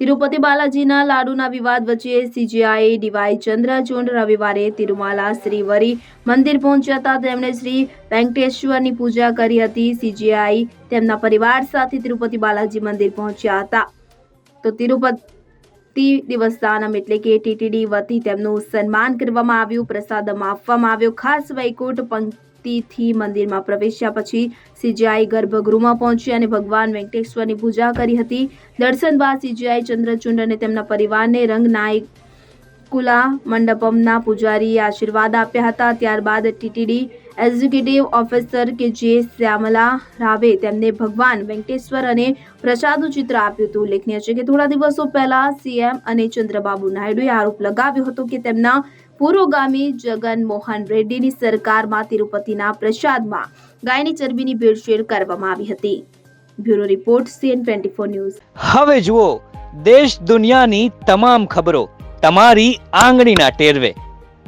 તિરુપતિ બાલાજીના લાડુના વિવાદ વચ્ચે CGI DY Chandrachud રવિવારે તિરુમાલા શ્રીવરી મંદિર પહોંચ્યા હતા. તેમણે શ્રી વેંકટેશ્વરની પૂજા કરી હતી. સીજીઆઈ તેમના પરિવાર સાથે તિરુપતિ બાલાજી મંદિર પહોંચ્યા હતા. તો તિરુપતિ દેવસ્થાનમ એટલે કે ટીટીડી વતી તેમનું સન્માન કરવામાં આવ્યું પ્રસાદમ આપવામાં આવ્યો. ખાસ વૈકુંઠ પંક્તિથી મંદિરમાં પ્રવેશ્યા પછી સીજીઆઈ ગર્ભગૃહમાં પહોંચી અને ભગવાન વેંકટેશ્વરની પૂજા કરી હતી. દર્શન બાદ સીજીઆઈ ચંદ્રચૂડ અને તેમના પરિવારને રંગનાયક કુલા મંડપમના પૂજારીએ આશીર્વાદ આપ્યા હતા. ત્યારબાદ ટીટીડી એક્ઝિક્યુટિવ ઓફિસર કે જે શ્યામલા રાવે તેમને ભગવાન વેંકટેશ્વર અને પ્રસાદનું ચિત્ર આપ્યું હતું. ઉલ્લેખનીય છે કે થોડા દિવસો પહેલા સીએમ અને ચંદ્રબાબુ નાયડુએ આરોપ લગાવ્યો હતો કે તેમના પૂર્વગામી જગન મોહન રેડ્ડીની સરકારમાં તિરુપતિના પ્રસાદમાં ગાયની ચરબીની ભેળસેળ કરવામાં આવી હતી. Bureau report CN twenty four news. હવે જુઓ, દેશ દુનિયાની તમામ ખબરો તમારી આંગળીના ટેરવે.